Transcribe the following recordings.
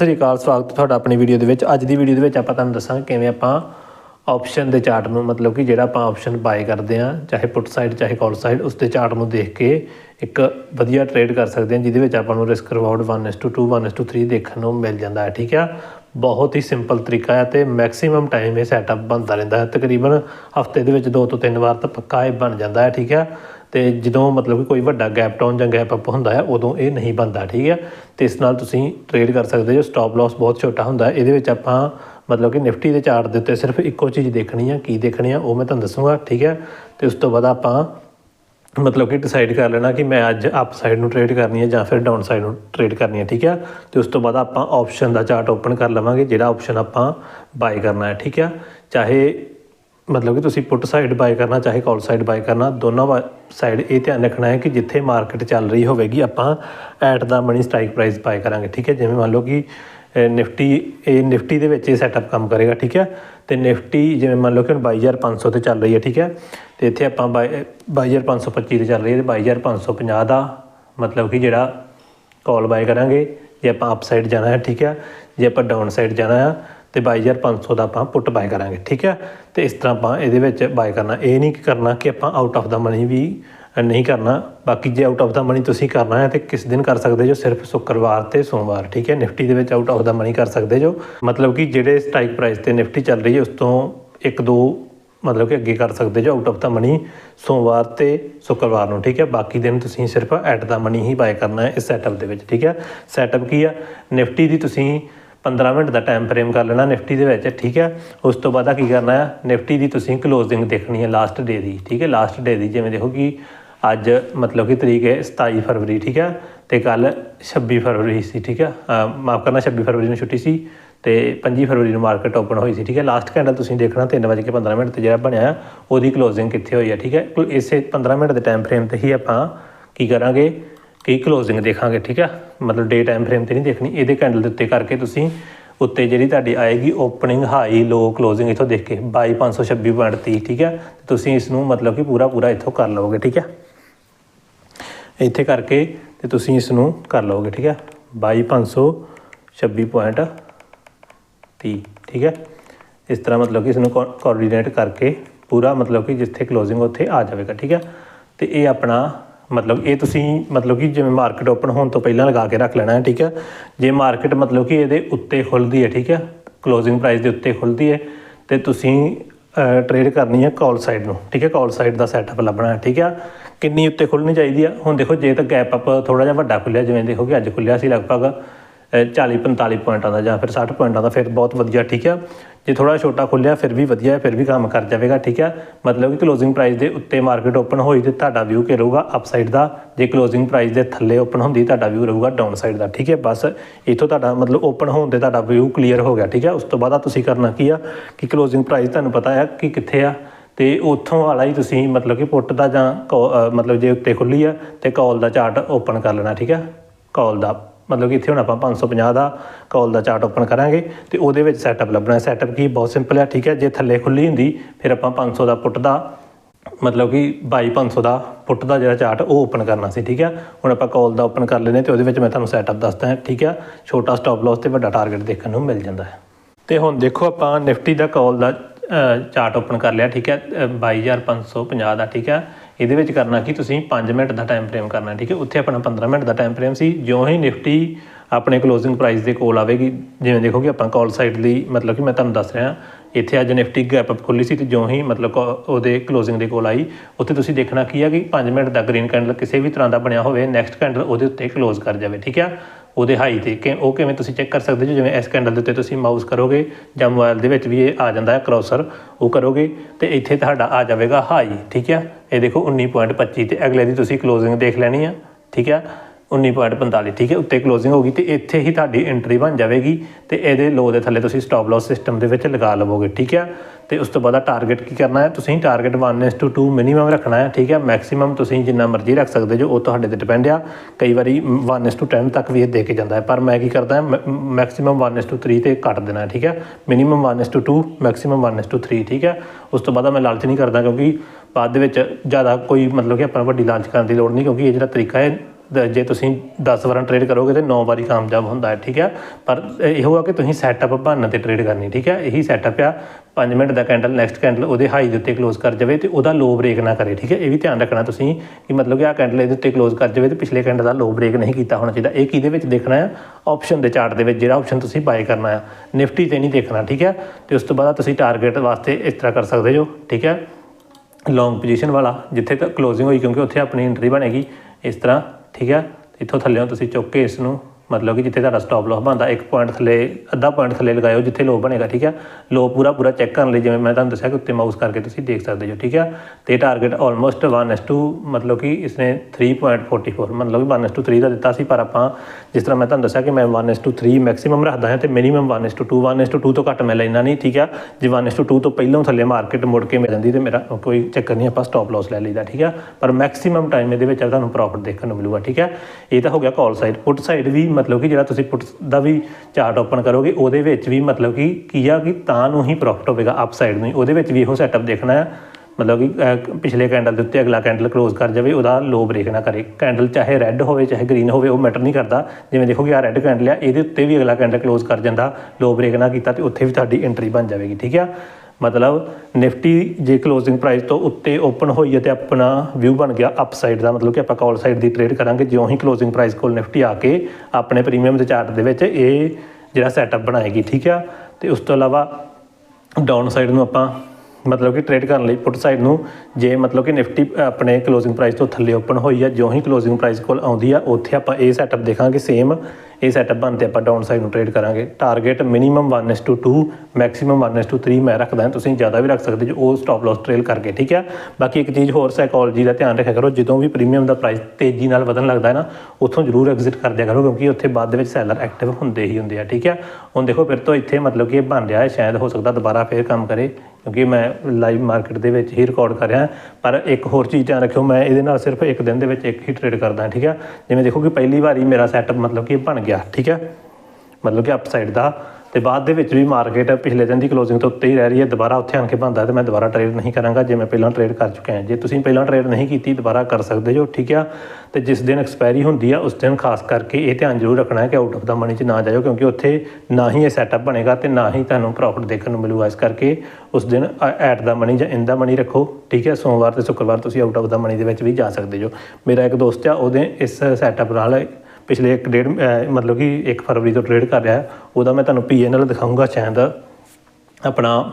ਸਤਿ ਸ੍ਰੀ ਅਕਾਲ, ਸਵਾਗਤ ਤੁਹਾਡਾ ਆਪਣੀ ਵੀਡੀਓ ਦੇ ਵਿੱਚ। ਅੱਜ ਦੀ ਵੀਡੀਓ ਦੇ ਵਿੱਚ ਆਪਾਂ ਤੁਹਾਨੂੰ ਦੱਸਾਂਗੇ ਕਿਵੇਂ ਆਪਾਂ ਆਪਸ਼ਨ ਦੇ ਚਾਰਟ ਨੂੰ, ਮਤਲਬ ਕਿ ਜਿਹੜਾ ਆਪਾਂ ਆਪਸ਼ਨ ਬਾਏ ਕਰਦੇ ਆ ਚਾਹੇ ਪੁੱਟ ਸਾਈਡ ਚਾਹੇ ਕਾਲ ਸਾਈਡ ਉਸ ਦੇ ਚਾਰਟ ਨੂੰ ਦੇਖ ਕੇ ਇੱਕ ਵਧੀਆ ਟ੍ਰੇਡ ਕਰ ਸਕਦੇ ਹਾਂ, ਜਿਹਦੇ ਵਿੱਚ ਆਪਾਂ ਨੂੰ ਰਿਸਕ ਰਿਵਾਰਡ 1:2 1:3 ਦੇਖਣ ਨੂੰ ਮਿਲ ਜਾਂਦਾ ਹੈ, ਠੀਕ ਆ ਬਹੁਤ ਹੀ ਸਿੰਪਲ ਤਰੀਕਾ ਹੈ ਤੇ ਮੈਕਸਿਮਮ ਟਾਈਮ ਇਹ ਸੈਟਅਪ ਬਣਦਾ ਰਹਿੰਦਾ ਹੈ। ਤਕਰੀਬਨ ਹਫ਼ਤੇ ਦੇ ਵਿੱਚ ਦੋ ਤੋਂ ਤਿੰਨ ਵਾਰ ਤਾਂ ਪੱਕਾ ਇਹ ਬਣ ਜਾਂਦਾ ਹੈ, ਠੀਕ ਹੈ? ਤੇ ਜਦੋਂ ਮਤਲਬ ਕਿ ਕੋਈ ਵੱਡਾ ਗੈਪ ਡਾਊਨ ਜਾਂ ਗੈਪ ਅਪ ਹੁੰਦਾ ਹੈ, ਉਦੋਂ ਇਹ ਨਹੀਂ ਬਣਦਾ, ਠੀਕ ਹੈ? ਤੇ ਇਸ ਨਾਲ ਤੁਸੀਂ ਟ੍ਰੇਡ ਕਰ ਸਕਦੇ ਹੋ ਸਟਾਪ ਲਾਸ ਬਹੁਤ ਛੋਟਾ ਹੁੰਦਾ ਹੈ। ਇਹਦੇ ਵਿੱਚ ਆਪਾਂ ਮਤਲਬ ਕਿ ਨਿਫਟੀ ਦੇ ਚਾਰਟ ਦੇ ਉੱਤੇ ਸਿਰਫ ਇੱਕੋ ਚੀਜ਼ ਦੇਖਣੀ ਆ, ਕੀ ਦੇਖਣੀ ਆ, ਉਹ ਮੈਂ ਤੁਹਾਨੂੰ ਦੱਸੂਗਾ, ਠੀਕ ਹੈ? ਤੇ ਉਸ ਤੋਂ ਬਾਅਦ ਆਪਾਂ ਮਤਲਬ ਕਿ ਡਿਸਾਈਡ ਕਰ ਲੈਣਾ ਕਿ ਮੈਂ ਅੱਜ ਅਪ ਸਾਈਡ ਨੂੰ ਟ੍ਰੇਡ ਕਰਨੀ ਹੈ ਜਾਂ ਫਿਰ ਡਾਊਨ ਸਾਈਡ ਨੂੰ ਟ੍ਰੇਡ ਕਰਨੀ ਹੈ, ਠੀਕ ਹੈ? ਤੇ ਉਸ ਤੋਂ ਬਾਅਦ ਆਪਾਂ ਆਪਸ਼ਨ ਦਾ ਚਾਰਟ ਓਪਨ ਕਰ ਲਵਾਂਗੇ, ਜਿਹੜਾ ਆਪਸ਼ਨ ਆਪਾਂ ਬਾਏ ਕਰਨਾ ਹੈ, ਠੀਕ ਹੈ? ਚਾਹੇ ਮਤਲਬ ਕਿ ਤੁਸੀਂ ਪੁੱਟ ਸਾਈਡ ਬਾਏ ਕਰਨਾ, ਚਾਹੇ ਕਾਲ ਸਾਈਡ ਬਾਏ ਕਰਨਾ, ਦੋਨੋਂ ਸਾਈਡ ਇਹ ਧਿਆਨ ਰੱਖਣਾ ਹੈ ਕਿ ਜਿੱਥੇ ਮਾਰਕੀਟ ਚੱਲ ਰਹੀ ਹੋਵੇਗੀ, ਆਪਾਂ at the money strike price buy ਕਰਾਂਗੇ, ਠੀਕ ਹੈ? ਜਿਵੇਂ ਮੰਨ ਲਓ ਕਿ ਨਿਫਟੀ, ਇਹ ਨਿਫਟੀ ਦੇ ਵਿੱਚ ਇਹ ਸੈਟਅਪ ਕੰਮ ਕਰੇਗਾ, ਠੀਕ ਹੈ? ਤੇ ਨਿਫਟੀ ਜਿਵੇਂ ਮੰਨ ਲਓ ਕਿ ਹੁਣ 22500 ਤੇ ਚੱਲ ਰਹੀ ਹੈ, ਠੀਕ ਹੈ? ਤੇ ਇੱਥੇ ਆਪਾਂ 22525 ਤੇ ਚੱਲ ਰਹੀ ਹੈ, ਤੇ 22550 ਦਾ ਮਤਲਬ ਕਿ ਜਿਹੜਾ ਕਾਲ ਬਾਏ ਕਰਾਂਗੇ, ਜੇ ਆਪਾਂ ਅਪ ਸਾਈਡ ਜਾਣਾ ਹੈ, ਠੀਕ ਹੈ? ਜੇ ਆਪਾਂ ਡਾਊਨ ਸਾਈਡ ਜਾਣਾ ਹੈ ਤੇ 22500 ਦਾ ਆਪਾਂ ਪੁੱਟ ਬਾਏ ਕਰਾਂਗੇ, ਠੀਕ ਹੈ? ਤੇ ਇਸ ਤਰ੍ਹਾਂ ਆਪਾਂ ਇਹਦੇ ਵਿੱਚ ਬਾਏ ਕਰਨਾ। ਇਹ ਨਹੀਂ ਕਰਨਾ ਕਿ ਆਪਾਂ ਆਊਟ ਆਫ ਦਾ ਮਨੀ ਵੀ ਨਹੀਂ ਕਰਨਾ। ਬਾਕੀ ਜੇ ਆਊਟ ਆਫ ਦਾ ਮਨੀ ਤੁਸੀਂ ਕਰਨਾ ਹੈ ਤੇ ਕਿਸ ਦਿਨ ਕਰ ਸਕਦੇ ਜੋ? ਸਿਰਫ ਸ਼ੁੱਕਰਵਾਰ ਤੇ ਸੋਮਵਾਰ, ਠੀਕ ਹੈ? ਨਿਫਟੀ ਦੇ ਵਿੱਚ ਆਊਟ ਆਫ ਦਾ ਮਨੀ ਕਰ ਸਕਦੇ ਜੋ। ਮਤਲਬ ਕਿ ਜਿਹੜੇ ਸਟ੍ਰਾਈਕ ਪ੍ਰਾਈਸ ਤੇ ਨਿਫਟੀ ਚੱਲ ਰਹੀ ਹੈ, ਉਸ ਤੋਂ ਇੱਕ ਦੋ ਮਤਲਬ ਕਿ ਅੱਗੇ ਕਰ ਸਕਦੇ ਜੋ ਆਊਟ ਆਫ ਦਾ ਮਨੀ ਸੋਮਵਾਰ ਤੇ ਸ਼ੁੱਕਰਵਾਰ ਨੂੰ, ਠੀਕ ਹੈ? ਬਾਕੀ ਦਿਨ ਤੁਸੀਂ ਸਿਰਫ ਐਟ ਦਾ ਮਨੀ ਹੀ ਬਾਏ ਕਰਨਾ ਹੈ ਇਸ ਸੈਟਅਪ ਦੇ ਵਿੱਚ, ਠੀਕ ਹੈ? ਸੈਟਅਪ ਕੀ ਆ? ਨਿਫਟੀ ਦੀ ਤੁਸੀਂ 15 ਮਿੰਟ ਦਾ ਟਾਈਮ ਫਰੇਮ ਕਰ ਲੈਣਾ ਨਿਫਟੀ ਦੇ ਵਿੱਚ, ਠੀਕ ਹੈ? ਉਸ ਤੋਂ ਬਾਅਦ ਆ ਕੀ ਕਰਨਾ ਹੈ? ਨਿਫਟੀ ਦੀ ਤੁਸੀਂ ਕਲੋਜ਼ਿੰਗ ਦੇਖਣੀ ਹੈ ਲਾਸਟ ਡੇ ਦੀ, ਠੀਕ ਹੈ? ਲਾਸਟ ਡੇ ਦੀ ਜਿਵੇਂ ਦੇਖੋ ਕਿ ਅੱਜ ਮਤਲਬ ਕਿ ਤਰੀਕ ਹੈ 27 ਫਰਵਰੀ, ਠੀਕ ਹੈ? ਤੇ ਕੱਲ 26 ਫਰਵਰੀ ਸੀ, ਠੀਕ ਹੈ? ਮਾਫ ਕਰਨਾ 26 ਫਰਵਰੀ ਨੂੰ ਛੁੱਟੀ ਸੀ ਤੇ 25 ਫਰਵਰੀ ਨੂੰ ਮਾਰਕੀਟ ਓਪਨ ਹੋਈ ਸੀ, ਠੀਕ ਹੈ? ਲਾਸਟ ਕੈਂਡਲ ਤੁਸੀਂ ਦੇਖਣਾ 3:15 ਮਿੰਟ ਤੇ ਜਿਹੜਾ ਬਣਿਆ ਉਹਦੀ ਕਲੋਜ਼ਿੰਗ ਕਿੱਥੇ ਹੋਈ ਹੈ, ਠੀਕ ਹੈ? ਇਸੇ 15 ਮਿੰਟ ਦੇ ਟਾਈਮ ਫਰੇਮ ਤੇ ਹੀ ਆਪਾਂ ਕੀ ਕਰਾਂਗੇ? ਕਿ ਕਲੋਜ਼ਿੰਗ ਦੇਖਾਂਗੇ, ਠੀਕ ਹੈ ਮਤਲਬ ਡੇ ਟਾਈਮ ਫਰੇਮ ਤੇ ਨਹੀਂ ਦੇਖਣੀ, ਇਹਦੇ ਕੈਂਡਲ ਦੇ ਉੱਤੇ ਕਰਕੇ ਤੁਸੀਂ ਉੱਤੇ ਜਿਹੜੀ ਤੁਹਾਡੀ ਆਏਗੀ ਓਪਨਿੰਗ ਹਾਈ ਲੋ ਕਲੋਜ਼ਿੰਗ ਇਥੋਂ ਦੇਖ ਕੇ 22526.30 ਠੀਕ ਹੈ ਤੁਸੀਂ ਇਸ ਨੂੰ ਮਤਲਬ ਕਿ ਪੂਰਾ ਪੂਰਾ ਇੱਥੋਂ ਕਰ ਲਓਗੇ ਠੀਕ ਹੈ ਇੱਥੇ ਕਰਕੇ ਤੇ ਤੁਸੀਂ ਇਸ ਨੂੰ ਕਰ ਲਓਗੇ ਠੀਕ ਹੈ 22526.30 ਠੀਕ ਹੈ ਇਸ ਤਰ੍ਹਾਂ ਮਤਲਬ ਕਿ ਇਸ ਨੂੰ ਕੋਆਰਡੀਨੇਟ ਕਰਕੇ ਪੂਰਾ ਮਤਲਬ ਕਿ ਜਿੱਥੇ ਕਲੋਜ਼ਿੰਗ ਉੱਥੇ ਆ ਜਾਵੇਗਾ, ਠੀਕ ਹੈ ਤੇ ਇਹ ਆਪਣਾ ਮਤਲਬ ਇਹ ਤੁਸੀਂ ਮਤਲਬ ਕਿ ਜਿਵੇਂ ਮਾਰਕੀਟ ਓਪਨ ਹੋਣ ਤੋਂ ਪਹਿਲਾਂ ਲਗਾ ਕੇ ਰੱਖ ਲੈਣਾ ਹੈ, ਠੀਕ ਹੈ? ਜੇ ਮਾਰਕੀਟ ਮਤਲਬ ਕਿ ਇਹਦੇ ਉੱਤੇ ਖੁੱਲਦੀ ਹੈ, ਠੀਕ ਹੈ? ਕਲੋਜ਼ਿੰਗ ਪ੍ਰਾਈਸ ਦੇ ਉੱਤੇ ਖੁੱਲਦੀ ਹੈ, ਤੇ ਤੁਸੀਂ ਟ੍ਰੇਡ ਕਰਨੀ ਹੈ ਕਾਲ ਸਾਈਡ ਨੂੰ, ਠੀਕ ਹੈ? ਕਾਲ ਸਾਈਡ ਦਾ ਸੈਟਅਪ ਲੱਭਣਾ ਹੈ, ਠੀਕ ਹੈ? ਕਿੰਨੀ ਉੱਤੇ ਖੁੱਲਣੀ ਚਾਹੀਦੀ ਆ ਹੁਣ ਦੇਖੋ, ਜੇ ਤਾਂ ਗੈਪ ਅਪ ਥੋੜਾ ਜਿਹਾ ਵੱਡਾ ਖੁੱਲਿਆ, ਜਿਵੇਂ ਦੇਖੋ ਕਿ ਅੱਜ ਖੁੱਲਿਆ ਸੀ ਲਗਭਗ 40 45 ਪੁਆਇੰਟਾਂ ਦਾ ਜਾਂ ਫਿਰ 60 ਪੁਆਇੰਟਾਂ ਦਾ, ਫਿਰ ਬਹੁਤ ਵਧੀਆ, ਠੀਕ ਆ ਜੇ ਥੋੜਾ ਛੋਟਾ ਖੁੱਲਿਆ, ਫਿਰ ਵੀ ਵਧੀਆ ਹੈ ਫਿਰ ਵੀ ਕੰਮ ਕਰ ਜਾਵੇਗਾ, ਠੀਕ ਹੈ? ਮਤਲਬ ਕਿ ਕਲੋਜ਼ਿੰਗ ਪ੍ਰਾਈਸ ਦੇ ਉੱਤੇ ਮਾਰਕੀਟ ਓਪਨ ਹੋਈ ਤੇ ਤੁਹਾਡਾ ਵਿਊ ਕੀ ਰਹੂਗਾ ਅਪਸਾਈਡ ਦਾ। ਜੇ ਕਲੋਜ਼ਿੰਗ ਪ੍ਰਾਈਸ ਦੇ ਥੱਲੇ ਓਪਨ ਹੁੰਦੀ, ਤੁਹਾਡਾ ਵਿਊ ਰਹੂਗਾ ਡਾਊਨ ਸਾਈਡ ਦਾ, ਠੀਕ ਹੈ? ਬਸ ਇਥੋਂ ਤੁਹਾਡਾ ਮਤਲਬ ਓਪਨ ਹੋਣ ਤੇ ਤੁਹਾਡਾ ਵਿਊ ਕਲੀਅਰ ਹੋ ਗਿਆ, ਠੀਕ ਹੈ? ਉਸ ਤੋਂ ਬਾਅਦ ਤੁਸੀਂ ਕਰਨਾ ਕੀ ਆ ਕਿ ਕਲੋਜ਼ਿੰਗ ਪ੍ਰਾਈਸ ਤੁਹਾਨੂੰ ਪਤਾ ਹੈ ਕਿ ਕਿੱਥੇ ਆ ਤੇ ਉੱਥੋਂ ਵਾਲਾ ਹੀ ਤੁਸੀਂ ਮਤਲਬ ਕਿ ਪੁੱਟ ਦਾ ਜਾਂ call- ਮਤਲਬ ਜੇ ਉੱਤੇ ਖੁੱਲੀ ਆ ਤੇ ਕਾਲ ਦਾ ਚਾਰਟ ਓਪਨ ਕਰ ਲੈਣਾ, ਠੀਕ ਹੈ? ਕਾਲ ਦਾ। ਮਤਲਬ ਕਿ ਇੱਥੇ ਹੁਣ ਆਪਾਂ 550 ਦਾ ਕਾਲ ਦਾ ਚਾਰਟ ਓਪਨ ਕਰਾਂਗੇ ਤੇ ਉਹਦੇ ਵਿੱਚ ਸੈਟਅਪ ਲੱਭਣਾ ਸੈਟਅਪ ਕੀ? ਬਹੁਤ ਸਿੰਪਲ ਹੈ ਠੀਕ ਹੈ? ਜੇ ਥੱਲੇ ਖੁੱਲੀ ਹੁੰਦੀ ਫਿਰ ਆਪਾਂ 500 ਦਾ ਪੁੱਟ ਦਾ ਮਤਲਬ ਕਿ 2200 ਦਾ ਪੁੱਟ ਦਾ ਜਿਹੜਾ ਚਾਰਟ ਉਹ ਓਪਨ ਕਰਨਾ ਸੀ ਠੀਕ ਹੈ? ਹੁਣ ਆਪਾਂ ਕਾਲ ਦਾ ਓਪਨ ਕਰ ਲੈਨੇ ਤੇ ਉਹਦੇ ਵਿੱਚ ਮੈਂ ਤੁਹਾਨੂੰ ਸੈਟਅਪ ਦੱਸਦਾ ਹਾਂ ਠੀਕ ਹੈ? ਛੋਟਾ ਸਟਾਪ ਲਾਸ ਤੇ ਵੱਡਾ ਟਾਰਗੇਟ ਦੇਖਣ ਨੂੰ ਮਿਲ ਜਾਂਦਾ ਹੈ। ਤੇ ਹੁਣ ਦੇਖੋ ਆਪਾਂ ਨਿਫਟੀ ਦਾ ਕਾਲ ਦਾ ਚਾਰਟ ਓਪਨ ਕਰ ਲਿਆ ਠੀਕ ਹੈ? ਅ, 22550 ਦਾ ਠੀਕ ਹੈ? ਇਹਦੇ ਵਿੱਚ ਕਰਨਾ ਕੀ? ਤੁਸੀਂ 5 ਮਿੰਟ ਦਾ ਟਾਈਮ ਫਰੇਮ ਕਰਨਾ, ਠੀਕ ਹੈ? ਉੱਥੇ ਆਪਣਾ 15 ਮਿੰਟ ਦਾ ਟਾਈਮ ਫਰੇਮ ਸੀ। ਜਿਉਂ ਹੀ ਨਿਫਟੀ ਆਪਣੇ ਕਲੋਜ਼ਿੰਗ ਪ੍ਰਾਈਸ ਦੇ ਕੋਲ ਆਵੇਗੀ, ਜਿਵੇਂ ਦੇਖੋਗੇ ਆਪਾਂ ਕਾਲ ਸਾਈਡ ਲਈ, ਮਤਲਬ ਕਿ ਮੈਂ ਤੁਹਾਨੂੰ ਦੱਸ ਰਿਹਾ, ਇੱਥੇ ਅੱਜ ਨਿਫਟੀ ਗੈਪ ਅਪ ਖੁੱਲੀ ਸੀ ਤੇ ਜਿਉਂ ਹੀ ਮਤਲਬ ਕੋ- ਉਹਦੇ ਕਲੋਜ਼ਿੰਗ ਦੇ ਕੋਲ ਆਈ, ਉੱਥੇ ਤੁਸੀਂ ਦੇਖਣਾ ਕੀ ਹੈ ਕਿ 5 ਮਿੰਟ ਦਾ ਗ੍ਰੀਨ ਕੈਂਡਲ ਕਿਸੇ ਵੀ ਤਰ੍ਹਾਂ ਦਾ ਬਣਿਆ ਹੋਵੇ ਨੈਕਸਟ ਕੈਂਡਲ ਉਹਦੇ ਉੱਤੇ ਕਲੋਜ਼ ਕਰ ਜਾਵੇ, ਠੀਕ ਹੈ ਉਹਦੇ ਹਾਈ ਤੇ ਕਿ ਉਹ ਕਿਵੇਂ ਤੁਸੀਂ ਚੈੱਕ ਕਰ ਸਕਦੇ ਹੋ? ਜਿਵੇਂ ਇਸ ਕੈਂਡਲ ਦੇ ਉੱਤੇ ਤੁਸੀਂ ਮਾਊਸ ਕਰੋਗੇ, ਜਾਂ ਮੋਬਾਈਲ ਦੇ ਵਿੱਚ ਵੀ ਇਹ ਆ ਜਾਂਦਾ ਹੈ ਕ੍ਰੋਸਰ ਉਹ ਕਰੋਗੇ ਤੇ ਇੱਥੇ ਤੁਹਾਡਾ ਆ ਜਾਵੇਗਾ ਹਾਈ ਠੀਕ ਹੈ ਇਹ ਦੇਖੋ 19.25 ਤੇ ਅਗਲੇ ਦੀ ਤੁਸੀਂ ਕਲੋਜ਼ਿੰਗ ਦੇਖ ਲੈਣੀ ਆ, ਠੀਕ ਹੈ 19.45 ਠੀਕ ਹੈ? ਉੱਤੇ ਕਲੋਜ਼ਿੰਗ ਹੋਗੀ ਤੇ ਇੱਥੇ ਹੀ ਤੁਹਾਡੀ ਐਂਟਰੀ ਬਣ ਜਾਵੇਗੀ ਤੇ ਇਹਦੇ ਲੋ ਦੇ ਥੱਲੇ ਤੁਸੀਂ ਸਟਾਪ ਲਾਸ ਸਿਸਟਮ ਦੇ ਵਿੱਚ ਲਗਾ ਲਵੋਗੇ, ਠੀਕ ਹੈ ਤੇ ਉਸ ਤੋਂ ਬਾਅਦ ਟਾਰਗੇਟ ਕੀ ਕਰਨਾ ਹੈ? ਤੁਸੀਂ ਟਾਰਗੇਟ 1:2 ਮਿਨੀਮਮ ਰੱਖਣਾ ਹੈ, ਠੀਕ ਹੈ ਮੈਕਸਿਮਮ ਤੁਸੀਂ ਜਿੰਨਾ ਮਰਜ਼ੀ ਰੱਖ ਸਕਦੇ ਜੋ, ਉਹ ਤੁਹਾਡੇ ਤੇ ਡਿਪੈਂਡ ਆ। ਕਈ ਵਾਰੀ 1:10 ਤੱਕ ਵੀ ਇਹ ਦੇ ਕੇ ਜਾਂਦਾ ਹੈ, ਪਰ ਮੈਂ ਕੀ ਕਰਦਾ ਮੈਕਸਿਮਮ 1:3 ਤੇ ਕੱਟ ਦੇਣਾ ਠੀਕ ਹੈ ਮਿਨੀਮਮ 1:2 ਮੈਕਸਿਮਮ 1:3 ਠੀਕ ਹੈ ਉਸ ਤੋਂ ਬਾਅਦ ਮੈਂ ਲਾਲਚ ਨਹੀਂ ਕਰਦਾ ਕਿਉਂਕਿ ਬਾਅਦ ਦੇ ਵਿੱਚ ਜ਼ਿਆਦਾ ਕੋਈ ਮਤਲਬ ਕਿ ਆਪਾਂ ਵੱਡੀ ਲਾਂਚ ਕਰਨ ਦੀ ਲੋੜ ਨਹੀਂ, ਕਿਉਂਕਿ ਇਹ ਜਿਹੜਾ ਤਰੀਕਾ ਹੈ, ਦ- ਜੇ ਤੁਸੀਂ 10 ਵਾਰਾਂ ਟ੍ਰੇਡ ਕਰੋਗੇ ਤੇ 9 ਵਾਰੀ ਕਾਮਯਾਬ ਹੁੰਦਾ ਹੈ, ਠੀਕ ਹੈ? ਪਰ ਇਹੋ ਆ ਕਿ ਤੁਸੀਂ ਸੈਟਅਪ ਬਹਾਨੇ ਤੇ ਟ੍ਰੇਡ ਕਰਨੀ, ਠੀਕ ਹੈ? ਇਹੀ ਸੈਟਅਪ ਆ 5 ਮਿੰਟ ਦਾ ਕੈਂਡਲ ਨੈਕਸਟ ਕੈਂਡਲ ਉਹਦੇ ਹਾਈ ਦੇ ਉੱਤੇ ਕਲੋਜ਼ ਕਰ ਜਾਵੇ ਤੇ ਉਹਦਾ ਲੋ ਬ੍ਰੇਕ ਨਾ ਕਰੇ, ਠੀਕ ਹੈ? ਇਹ ਵੀ ਧਿਆਨ ਰੱਖਣਾ ਤੁਸੀਂ ਕਿ ਮਤਲਬ ਕਿ ਆ ਕੈਂਡਲ ਇਹਦੇ ਉੱਤੇ ਕਲੋਜ਼ ਕਰ ਜਾਵੇ ਤੇ ਪਿਛਲੇ ਕੈਂਡਲ ਦਾ ਲੋ ਬ੍ਰੇਕ ਨਹੀਂ ਕੀਤਾ ਹੋਣਾ ਚਾਹੀਦਾ। ਇਹ ਕਿਹਦੇ ਵਿੱਚ ਦੇਖਣਾ ਆ ਆਪਸ਼ਨ ਦੇ ਚਾਰਟ ਦੇ ਵਿੱਚ, ਜਿਹੜਾ ਆਪਸ਼ਨ ਤੁਸੀਂ ਬਾਏ ਕਰਨਾ ਆ ਨਿਫਟੀ ਤੇ ਨਹੀਂ ਦੇਖਣਾ, ਠੀਕ ਹੈ? ਤੇ ਉਸ ਤੋਂ ਬਾਅਦ ਤੁਸੀਂ ਟਾਰਗੇਟ ਵਾਸਤੇ ਇਸ ਤਰ੍ਹਾਂ ਕਰ ਸਕਦੇ ਹੋ ਠੀਕ ਹੈ? ਲੌਂਗ ਪੋਜੀਸ਼ਨ ਵਾਲਾ, ਜਿੱਥੇ ਤੱਕ ਕਲੋਜ਼ਿੰਗ ਹੋਈ, ਕਿਉਂਕਿ ਉੱਥੇ ਆਪਣੀ ਐਂਟਰੀ ਬਣੇਗੀ। ਇਸ ਤਰ੍ਹਾਂ, ਠੀਕ ਹੈ ਇੱਥੋਂ ਥੱਲੇੋਂ ਤੁਸੀਂ ਚੁੱਕ ਕੇ ਇਸ ਨੂੰ ਮਤਲਬ ਕਿ ਜਿੱਥੇ ਤੁਹਾਡਾ ਸਟਾਪ ਲਾਸ ਬਣਦਾ, ਇੱਕ ਪੁਆਇੰਟ ਥੱਲੇ, ਅੱਧਾ ਪੁਆਇੰਟ ਥੱਲੇ ਲਗਾਇਓ ਜਿੱਥੇ ਲੋ ਬਣੇਗਾ, ਠੀਕ ਹੈ? ਲੋ ਪੂਰਾ ਪੂਰਾ ਚੈੱਕ ਕਰਨ ਲਈ ਜਿਵੇਂ ਮੈਂ ਤੁਹਾਨੂੰ ਦੱਸਿਆ ਕਿ ਉੱਤੇ ਮਾਊਸ ਕਰਕੇ ਤੁਸੀਂ ਦੇਖ ਸਕਦੇ ਹੋ, ਠੀਕ ਹੈ? ਤੇ ਟਾਰਗੇਟ ਆਲਮੋਸਟ 1:2 ਮਤਲਬ ਕਿ ਇਸਨੇ 3.44 ਮਤਲਬ ਕਿ 1:3 ਦਾ ਦਿੱਤਾ ਸੀ, ਪਰ ਆਪਾਂ ਜਿਸ ਤਰ੍ਹਾਂ ਮੈਂ ਤੁਹਾਨੂੰ ਦੱਸਿਆ ਕਿ ਮੈਂ 1:3 ਮੈਕਸਿਮਮ ਰੱਖਦਾ ਹਾਂ ਤੇ ਮਿਨੀਮਮ 1:2 1:2 ਤੋਂ ਘੱਟ ਮੈਂ ਲੈਣਾ ਨਹੀਂ, ਠੀਕ ਹੈ? ਜੇ 1:2 ਤੋਂ ਪਹਿਲਾਂ ਥੱਲੇ ਮਾਰਕੀਟ ਮੁੜ ਕੇ ਮਿਲ ਜਾਂਦੀ ਤੇ ਮੇਰਾ ਕੋਈ ਚੱਕਰ ਨਹੀਂ, ਆਪਾਂ ਸਟਾਪ ਲਾਸ ਲੈ ਲਈਦਾ, ਠੀਕ ਹੈ? ਪਰ ਮੈਕਸਿਮਮ ਟਾਈਮ ਇਹਦੇ ਵਿੱਚ ਤੁਹਾਨੂੰ ਪ੍ਰੋਫਿਟ ਦੇਖਣ ਨੂੰ ਮਿਲੂਗਾ, ਠੀਕ ਹੈ? ਇਹ ਤਾਂ ਹੋ ਗਿਆ ਕਾਲ ਸਾਈਡ ਪੁੱਟ ਸਾਈਡ ਵੀ ਮਤਲਬ ਕਿ ਜਿਹੜਾ ਤੁਸੀਂ ਪੁੱਟ ਦਾ ਵੀ ਚਾਰਟ ਓਪਨ ਕਰੋਗੇ, ਉਹਦੇ ਵਿੱਚ ਵੀ ਮਤਲਬ ਕਿ ਕੀ ਆ ਕਿ ਤਾਂ ਨੂੰ ਹੀ ਪ੍ਰੋਫਿਟ ਹੋਵੇਗਾ ਅਪ ਸਾਈਡ ਨੂੰ ਹੀ। ਉਹਦੇ ਵਿੱਚ ਵੀ ਇਹੋ ਸੈਟਅਪ ਦੇਖਣਾ ਹੈ। ਮਤਲਬ ਕਿ ਪਿਛਲੇ ਕੈਂਡਲ ਦੇ ਉੱਤੇ ਅਗਲਾ ਕੈਂਡਲ ਕਲੋਜ਼ ਕਰ ਜਾਵੇ, ਉਹਦਾ ਲੋ ਬ੍ਰੇਕ ਨਾ ਕਰੇ। ਕੈਂਡਲ ਚਾਹੇ ਰੈੱਡ ਹੋਵੇ, ਚਾਹੇ ਗ੍ਰੀਨ ਹੋਵੇ, ਉਹ ਮੈਟਰ ਨਹੀਂ ਕਰਦਾ। ਜਿਵੇਂ ਦੇਖੋਗੇ ਆ ਰੈੱਡ ਕੈਂਡਲ ਆ, ਇਹਦੇ ਉੱਤੇ ਵੀ ਅਗਲਾ ਕੈਂਡਲ ਕਲੋਜ਼ ਕਰ ਜਾਂਦਾ ਲੋ ਬ੍ਰੇਕ ਨਾ ਕੀਤਾ ਤੇ ਉੱਥੇ ਵੀ ਤੁਹਾਡੀ ਐਂਟਰੀ ਬਣ ਜਾਵੇਗੀ, ਠੀਕ ਆ? ਮਤਲਬ ਨਿਫਟੀ ਜੇ ਕਲੋਜ਼ਿੰਗ ਪ੍ਰਾਈਸ ਤੋਂ ਉੱਤੇ ਓਪਨ ਹੋਈ ਹੈ ਤੇ ਆਪਣਾ ਵਿਊ ਬਣ ਗਿਆ ਅਪ ਸਾਈਡ ਦਾ, ਮਤਲਬ ਕਿ ਆਪਾਂ ਕਾਲ ਸਾਈਡ ਦੀ ਟ੍ਰੇਡ ਕਰਾਂਗੇ, ਜਿਉਂ ਹੀ ਕਲੋਜ਼ਿੰਗ ਪ੍ਰਾਈਸ ਕੋਲ ਨਿਫਟੀ ਆ ਕੇ ਆਪਣੇ ਪ੍ਰੀਮੀਅਮ ਦੇ ਚਾਰਟ ਦੇ ਵਿੱਚ ਇਹ ਜਿਹੜਾ ਸੈਟਅਪ ਬਣਾਏਗੀ, ਠੀਕ ਆ? ਤੇ ਉਸ ਤੋਂ ਇਲਾਵਾ ਡਾਊਨ ਸਾਈਡ ਨੂੰ ਆਪਾਂ ਮਤਲਬ ਕਿ ਟ੍ਰੇਡ ਕਰਨ ਲਈ ਪੁੱਟ ਸਾਈਡ ਨੂੰ, ਜੇ ਮਤਲਬ ਕਿ ਨਿਫਟੀ ਆਪਣੇ ਕਲੋਜ਼ਿੰਗ ਪ੍ਰਾਈਸ ਤੋਂ ਥੱਲੇ ਓਪਨ ਹੋਈ ਹੈ ਜਿਉਂ ਹੀ ਕਲੋਜ਼ਿੰਗ ਪ੍ਰਾਈਸ ਕੋਲ ਆਉਂਦੀ ਆ, ਉੱਥੇ ਆਪਾਂ ਇਹ ਸੈਟਅਪ ਦੇਖਾਂਗੇ ਸੇਮ ਇਹ ਸੈਟਅਪ ਬਣਦੇ ਆਪਾਂ ਡਾਊਨ ਸਾਈਡ ਨੂੰ ਟ੍ਰੇਡ ਕਰਾਂਗੇ। ਟਾਰਗੇਟ ਮਿਨੀਮਮ 1:2 ਮੈਕਸਿਮਮ 1:3 ਮੈਂ ਰੱਖਦਾ ਹਾਂ ਤੁਸੀਂ ਜ਼ਿਆਦਾ ਵੀ ਰੱਖ ਸਕਦੇ ਜੋ ਉਹ ਸਟਾਪ ਲਾਸ ਟ੍ਰੇਲ ਕਰਕੇ, ਠੀਕ ਹੈ ਬਾਕੀ ਇੱਕ ਚੀਜ਼ ਹੋਰ ਸਾਈਕੋਲੋਜੀ ਦਾ ਧਿਆਨ ਰੱਖਿਆ ਕਰੋ, ਜਦੋਂ ਵੀ ਪ੍ਰੀਮੀਅਮ ਦਾ ਪ੍ਰਾਈਸ ਤੇਜ਼ੀ ਨਾਲ ਵਧਣ ਲੱਗਦਾ ਹੈ ਨਾ, ਉੱਥੋਂ ਜ਼ਰੂਰ ਐਗਜ਼ਿਟ ਕਰ ਦਿਆ ਕਰੋ, ਕਿਉਂਕਿ ਉੱਥੇ ਬਾਅਦ ਦੇ ਵਿੱਚ ਸੈਲਰ ਐਕਟਿਵ ਹੁੰਦੇ ਹੀ ਹੁੰਦੇ ਆ, ਠੀਕ ਹੈ ਹੁਣ ਦੇਖੋ ਫਿਰ ਤੋਂ ਇੱਥੇ ਮਤਲਬ ਕਿ ਇਹ ਬਣ ਰਿਹਾ ਹੈ ਸ਼ਾਇਦ ਹੋ ਸਕਦਾ ਦੁਬਾਰਾ ਫੇਰ ਕੰਮ ਕਰੇ। ਕਿਉਂਕਿ ਮੈਂ ਲਾਈਵ ਮਾਰਕੀਟ ਦੇ ਵਿੱਚ ਹੀ ਰਿਕਾਰਡ ਕਰ ਰਿਹਾ, ਪਰ ਇੱਕ ਹੋਰ ਚੀਜ਼ ਧਿਆਨ ਰੱਖਿਓ, ਮੈਂ ਇਹਦੇ ਨਾਲ ਸਿਰਫ ਇੱਕ ਦਿਨ ਦੇ ਵਿੱਚ ਇੱਕ ਹੀ ਟ੍ਰੇਡ ਕਰਦਾ, ਠੀਕ ਹੈ ਜਿਵੇਂ ਦੇਖੋ ਕਿ ਪਹਿਲੀ ਵਾਰੀ ਮੇਰਾ ਸੈਟਅਪ ਮਤਲਬ ਕਿ ਬਣ ਗਿਆ, ਠੀਕ ਹੈ ਮਤਲਬ ਕਿ ਅਪਸਾਈਡ ਦਾ ਤੇ ਬਾਅਦ ਦੇ ਵਿੱਚ ਵੀ ਮਾਰਕੀਟ ਪਿਛਲੇ ਦਿਨ ਦੀ ਕਲੋਜ਼ਿੰਗ ਤੋਂ ਉੱਤੇ ਹੀ ਰਹਿ ਰਹੀ ਹੈ। ਦੁਬਾਰਾ ਉੱਥੇ ਆਣ ਕੇ ਬੰਦਾ ਤੇ ਮੈਂ ਦੁਬਾਰਾ ਟ੍ਰੇਡ ਨਹੀਂ ਕਰਾਂਗਾ, ਜੇ ਮੈਂ ਪਹਿਲਾਂ ਟ੍ਰੇਡ ਕਰ ਚੁੱਕਿਆ ਹਾਂ। ਜੇ ਤੁਸੀਂ ਪਹਿਲਾਂ ਟ੍ਰੇਡ ਨਹੀਂ ਕੀਤੀ, ਦੁਬਾਰਾ ਕਰ ਸਕਦੇ ਜੋ ਠੀਕ ਆ? ਤੇ ਜਿਸ ਦਿਨ ਐਕਸਪਾਇਰੀ ਹੁੰਦੀ ਆ, ਉਸ ਦਿਨ ਖਾਸ ਕਰਕੇ ਇਹ ਧਿਆਨ ਜ਼ਰੂਰ ਰੱਖਣਾ ਹੈ ਕਿ ਆਊਟ ਆਫ ਦਾ ਮਨੀ 'ਚ ਨਾ ਜਾਇਓ, ਕਿਉਂਕਿ ਉੱਥੇ ਨਾ ਹੀ ਇਹ ਸੈਟਅਪ ਬਣੇਗਾ ਤੇ ਨਾ ਹੀ ਤੁਹਾਨੂੰ ਪ੍ਰੋਫਿਟ ਦੇਖਣ ਨੂੰ ਮਿਲੂਗਾ। ਇਸ ਕਰਕੇ ਉਸ ਦਿਨ ਐਟ ਦਾ ਮਨੀ ਜਾਂ ਇਨ ਦਾ ਮਨੀ ਰੱਖੋ, ਠੀਕ ਹੈ? ਸੋਮਵਾਰ ਤੇ ਸ਼ੁੱਕਰਵਾਰ ਤੁਸੀਂ ਆਊਟ ਆਫ ਦਾ ਮਨੀ ਦੇ ਵਿੱਚ ਵੀ ਜਾ ਸਕਦੇ ਜੋ ਮੇਰਾ ਇੱਕ ਦੋਸਤ ਆ, ਉਹਦੇ ਇਸ ਸੈਟਅਪ ਨਾਲ ਪਿਛਲੇ ਇੱਕ ਡੇਢ ਮਤਲਬ ਕਿ 1 ਫਰਵਰੀ ਤੋਂ ਟ੍ਰੇਡ ਕਰ ਰਿਹਾ ਹੈ। ਉਹਦਾ ਮੈਂ ਤੁਹਾਨੂੰ ਪੀਏ ਨਾਲ ਦਿਖਾਊਂਗਾ ਸ਼ਾਇਦ ਆਪਣਾ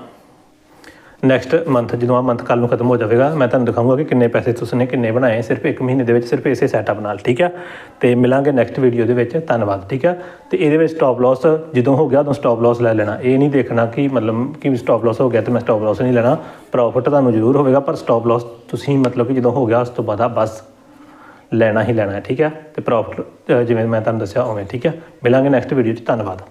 ਨੈਕਸਟ ਮੰਥ ਜਦੋਂ ਆ ਮੰਥ ਕੱਲ ਨੂੰ ਖਤਮ ਹੋ ਜਾਵੇਗਾ, ਮੈਂ ਤੁਹਾਨੂੰ ਦਿਖਾਊਂਗਾ ਕਿ ਕਿੰਨੇ ਪੈਸੇ ਤੁਸੀਂ ਨੇ, ਕਿੰਨੇ ਬਣਾਏ। ਸਿਰਫ ਇੱਕ ਮਹੀਨੇ ਦੇ ਵਿੱਚ ਸਿਰਫ ਇਸੇ ਸੈਟਅਪ ਨਾਲ, ਠੀਕ ਹੈ? ਤੇ ਮਿਲਾਂਗੇ ਨੈਕਸਟ ਵੀਡੀਓ ਦੇ ਵਿੱਚ। ਧੰਨਵਾਦ, ਠੀਕ ਹੈ? ਤੇ ਇਹਦੇ ਵਿੱਚ ਸਟਾਪ ਲਾਸ ਜਦੋਂ ਹੋ ਗਿਆ, ਉਦੋਂ ਸਟਾਪ ਲਾਸ ਲੈ ਲੈਣਾ। ਇਹ ਨਹੀਂ ਦੇਖਣਾ ਕਿ ਮਤਲਬ ਕਿ ਸਟਾਪ ਲਾਸ ਹੋ ਗਿਆ ਤੇ ਮੈਂ ਸਟਾਪ ਲਾਸ ਨਹੀਂ ਲੈਣਾ। ਪ੍ਰੋਫਿਟ ਤੁਹਾਨੂੰ ਜ਼ਰੂਰ ਹੋਵੇਗਾ, ਪਰ ਸਟਾਪ ਲਾਸ ਤੁਸੀਂ ਮਤਲਬ ਕਿ ਜਦੋਂ ਹੋ ਗਿਆ, ਉਸ ਤੋਂ ਬਾਅਦ ਬਸ ਲੈਣਾ ਹੀ ਲੈਣਾ ਠੀਕ ਹੈ? ਅਤੇ ਪ੍ਰੋਪਰ ਜਿਵੇਂ ਮੈਂ ਤੁਹਾਨੂੰ ਦੱਸਿਆ ਉਵੇਂ, ਠੀਕ ਹੈ? ਮਿਲਾਂਗੇ ਨੈਕਸਟ ਵੀਡੀਓ 'ਚ, ਧੰਨਵਾਦ।